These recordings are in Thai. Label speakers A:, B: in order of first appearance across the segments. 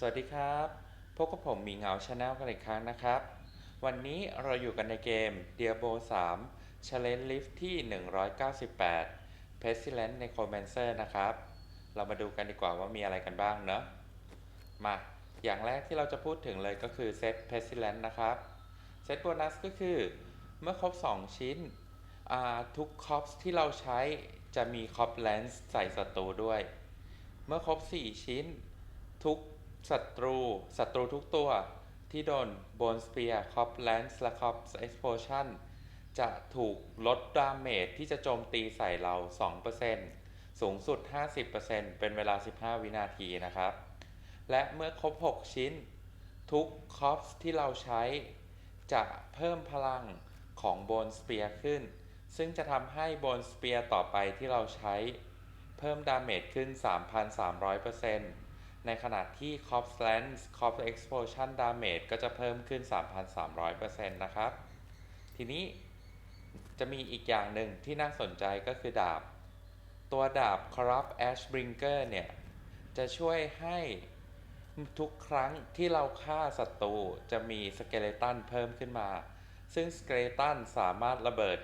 A: สวัสดีครับพบกับผมมีเงาชาแนลกันอีกครั้งนะครับ วันนี้เราอยู่กันในเกม Diablo 3 Challenge Lift ที่ 198 Pestilence Necromancer นะครับ เรามาดูกันดีกว่าว่ามีอะไรกันบ้างเนอะมา อย่างแรกที่เราจะพูดถึงเลยก็คือเซต Pestilence นะครับเซตโบนัสก็คือเมื่อครบ 2 ชิ้น ทุกคอปที่เราใช้จะมีคอปแลนส์ใส่ศัตรูด้วย เมื่อครบ 4 ชิ้นทุก ศัตรู ศัตรูทุกตัวที่โดนโบนสเปียร์คอปแลนส์และคอปเอ็กซ์โพชันจะถูกลดดาเมจที่จะโจมตีใส่เรา 2%สูงสุด 50%เป็นเวลา 15 วินาทีนะครับ และเมื่อครบ 6 ชิ้น ทุกคอปที่เราใช้ จะเพิ่มพลังของโบนสเปียร์ขึ้น ซึ่งจะทำให้โบนสเปียร์ต่อไปที่เราใช้ เพิ่มดาเมจขึ้น 3,300% ในขณะที่ Corpse Lance Corpse Explosion Damage ก็จะเพิ่มขึ้น 3,300%นะครับ ทีนี้จะมีอีกอย่างหนึ่งที่น่าสนใจก็คือดาบ ตัวดาบ Corrupt Ashbringer เนี่ย จะช่วยให้ทุกครั้งที่เราฆ่าศัตรูจะมีสเกเลตันเพิ่มขึ้นมา ซึ่งสเกเลตันสามารถระเบิด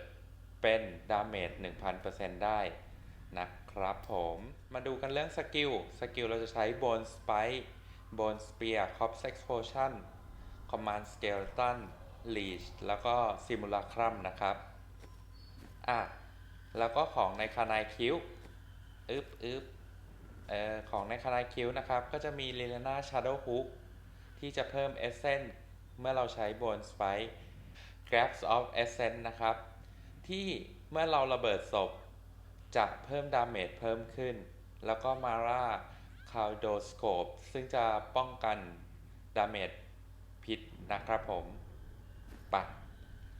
A: เป็นดาเมจ1,000%ได้นะ ครับผมมาดูกันเรื่องสกิลสกิลเราจะใช้ Bone Spike Bone Spear Corpse Explosion Command Skeleton Leech แล้วก็ Simulacrum นะครับอะแล้วก็ของในคานายคิวอึบอึบเอ่อของในคานายคิวนะครับ ก็จะมีลิลนา Shadow Hook ที่จะเพิ่ม Essence เมื่อเราใช้ Bone Spike Grabs of Essence นะครับ ที่เมื่อเราระเบิดศพ จะเพิ่มดาเมจเพิ่มขึ้น แล้วก็มาร่าคา d โดสโคปซึ่งจะป้องกันดาเมจพิษนะครับผมไปะ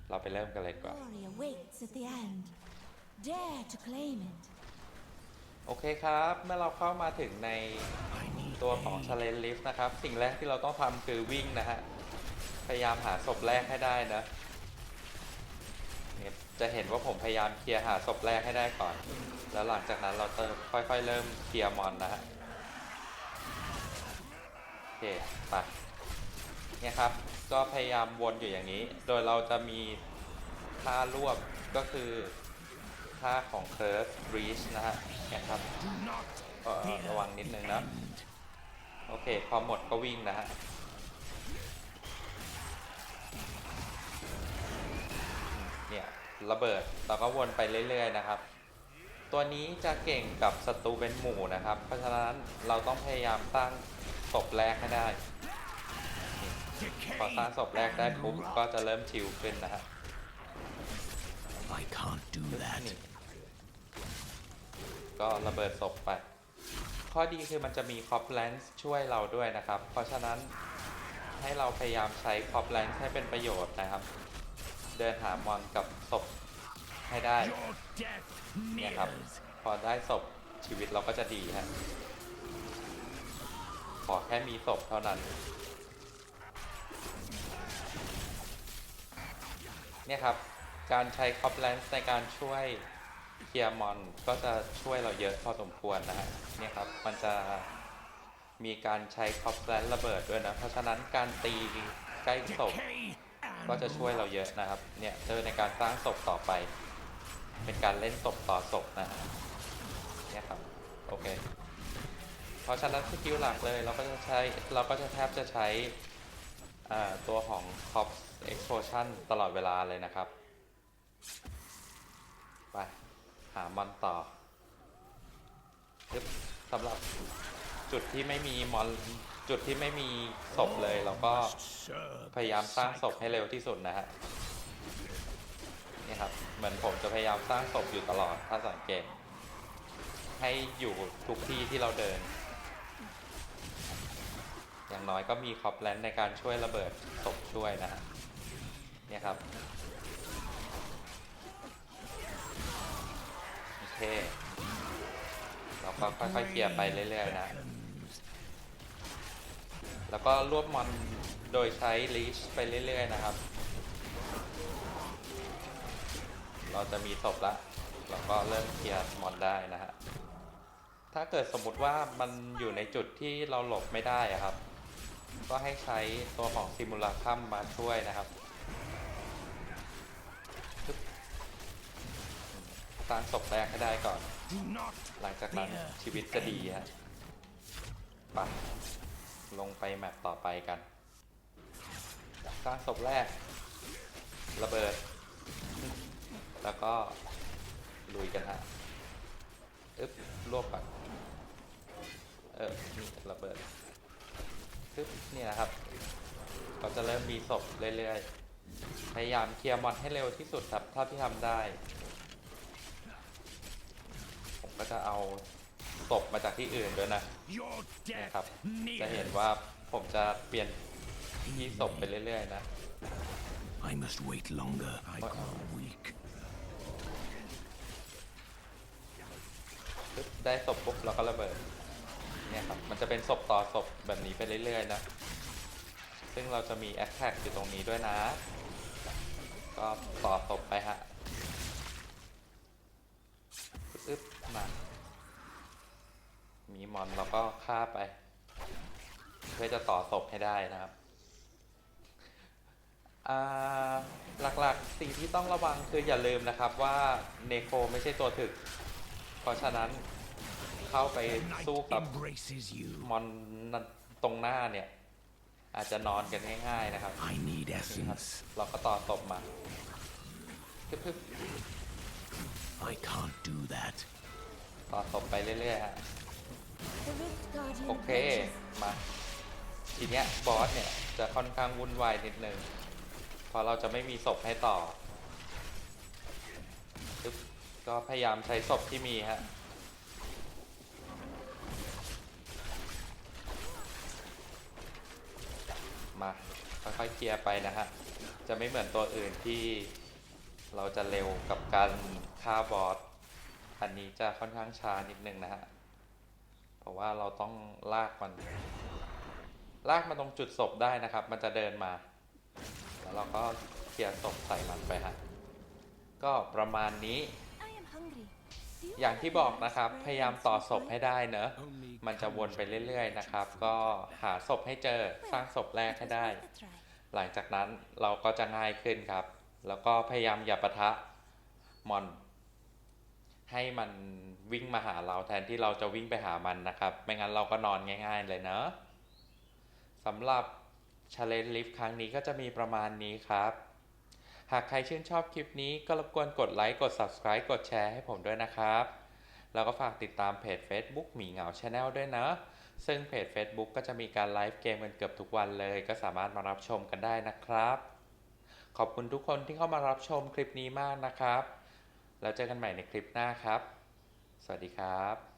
A: เราไปเริ่มกันเลยดีกว่า
B: Glory awaits at the end. Dare to claim it.
A: โอเคครับ เมื่อเราเข้ามาถึงในตัวของ Challenge Lift นะครับ สิ่งแรกที่เราต้องทำคือวิ่งนะฮะ พยายามหาศพแรกให้ได้นะ เนี่ยจะเห็นว่าผมพยายามเคลียร์หาศพแรกให้ได้ก่อน แล้วหลังจากนั้นเราจะค่อยๆ เริ่มเคลียร์มอนนะฮะโอเคไปเนี่ยครับ ก็พยายามวนอยู่อย่างนี้ โดยเราจะมีท่ารวบก็คือท่าของ Curse Reach นะฮะเนี่ยครับระวังนิดนึงนะ โอเค พอหมดก็วิ่งนะฮะ เนี่ย ระเบิดเราก็วนไปเรื่อย ๆ นะครับ ตัวนี้จะเก่งกับศัตรูเป็นหมู่นะครับ เพราะฉะนั้นเราต้องพยายามสร้างศพแรกให้ได้นี่พอสร้างศพแรกได้ปุ๊บก็จะเริ่มชิลขึ้นนะฮะ
C: I can't do that.
A: นี่ก็ระเบิดศพไป ข้อดีคือมันจะมีคอปแลนซ์ช่วยเราด้วยนะครับ เพราะฉะนั้นให้เราพยายามใช้คอปแลนซ์ให้เป็นประโยชน์นะครับเดินหามอนกับศพให้ได้เนี่ยครับ พอได้ศพชีวิตเราก็จะดีฮะขอแค่มีศพเท่านั้น เนี่ยครับ การใช้คอปแลนซ์ในการช่วยเคลียร์มอนก็จะช่วยเราเยอะพอสมควรนะฮะเนี่ยครับ มันจะมีการใช้คอปแลนซ์ระเบิดด้วยนะ เพราะฉะนั้นการตีใกล้ศพ ก็จะช่วยเราเยอะนะครับ เนี่ยเจอในการสร้างศพต่อไป เป็นการเล่นศพต่อศพนะเนี่ยครับ โอเคเพราะฉะนั้นสกิลหลักเลยเราก็จะใช้เราก็จะแทบจะใช้ตัวของ Cop Explosion ตลอดเวลาเลยนะครับ ไป หามอนต่อสำหรับจุดที่ไม่มีมอน จุดที่ไม่มีศพเลยเราก็พยายามสร้างศพให้เร็วที่สุดนะฮะนี่ครับเหมือนผมจะพยายามสร้างศพอยู่ตลอดถ้าสังเกตให้อยู่ทุกที่ที่เราเดิน อย่างน้อยก็มีคอปแลนด์ในการช่วยระเบิดศพช่วยนะฮะเนี่ยครับโอเคเราก็ค่อยๆเคลียร์ไปเรื่อยๆนะ แล้วก็รวบมอนโดยใช้ลีชไปเรื่อยๆนะครับ เราจะมีศพละเราก็เริ่มเคลียร์มอนได้นะฮะถ้าเกิดสมมุติว่ามันอยู่ในจุดที่เราหลบไม่ได้อะครับ ก็ให้ใช้ตัวของซิมูล c คัมมาช่วยนะครับสร้างศพแรกให้ได้ก่อน หลังจากนั้นชีวิตจะดีฮะไป ลงไปแมปต่อไปกันสร้างศพแรก ระเบิด แล้วก็ลุยกันฮะอึ๊บรวบก่อนเออนี่ระเบิดอึ๊บนี่นะครับ ก็จะเริ่มมีศพเรื่อยๆ พยายามเคลียร์มอนให้เร็วที่สุดครับเท่าที่ทำได้ ผมก็จะเอา ศพมาจากที่อื่นด้วยนะ
C: your
A: นะครับ
C: death
A: จะเห็น
C: near.
A: ว่าผมจะเปลี่ยนที่ศพไปเรื่อยๆนะ
C: I must wait longer. I
A: What?
C: grow weak.
A: ปึ๊บได้ศพปุ๊บเราก็ระเบิดเนี่ยครับมันจะเป็นศพต่อศพแบบนี้ไปเรื่อยๆนะ ซึ่งเราจะมีแอ t แท็กอยู่ตรงนี้ด้วยนะ ก็ต่อศพไปฮะปึ๊บมา มีมอนเราก็ฆ่าไป เพื่อจะต่อศพให้ได้นะครับอ่าหลักๆสิ่งที่ต้องระวังคืออย่าลืมนะครับว่าเนโคไม่ใช่ตัวถึก เพราะฉะนั้นเข้าไป
C: The night
A: สู้กับ
C: embraces you.
A: มอนนั่นตรงหน้าเนี่ย อาจจะนอนกันง่ายๆนะครับ
C: I need
A: ครับ
C: essence.
A: เราก็ต่อศพมาพึบ
C: I can't do that.
A: ๆต่อศพไปเรื่อยๆฮะ
B: The Rift Guardian
A: โอเค มา ทีเนี้ยบอสเนี่ยจะค่อนข้างวุ่นวายนิดนึงเพราะเราจะไม่มีศพให้ต่อปึ๊บก็พยายามใช้ศพที่มีฮะมาค่อยๆเคลียร์ไปนะฮะ จะไม่เหมือนตัวอื่นที่เราจะเร็วกับการฆ่าบอส อันนี้จะค่อนข้างช้านิดนึงนะฮะ เพราะว่าเราต้องลากมัน ลากมันตรงจุดศพได้นะครับ มันจะเดินมา แล้วเราก็เคลียร์ศพใส่มันไปฮะก็ประมาณนี้ อย่างที่บอกนะครับ พยายามต่อศพให้ได้เนอะ มันจะวนไปเรื่อยๆนะครับ ก็หาศพให้เจอ สร้างศพแรกให้ได้ หลังจากนั้นเราก็จะง่ายขึ้นครับ แล้วก็พยายามอย่าปะทะมอน ให้มัน วิ่งมาหาเราแทนที่เราจะวิ่งไปหามันนะครับ ไม่งั้นเราก็นอนง่าย ๆ เลยเนอะสำหรับ Challenge Lift ครั้งนี้ก็จะมีประมาณนี้ครับ หากใครชื่นชอบคลิปนี้ก็รบกวนกดไลค์ กด Subscribe กดแชร์ให้ผมด้วยนะครับ แล้วก็ฝากติดตามเพจ Facebook หมีเหงา Channel ด้วยนะ ซึ่งเพจ Facebook ก็จะมีการไลฟ์เกมกันเกือบทุกวันเลย ก็สามารถมารับชมกันได้นะครับ ขอบคุณทุกคนที่เข้ามารับชมคลิปนี้มากนะครับ แล้วเจอกันใหม่ในคลิปหน้าครับ สวัสดีครับ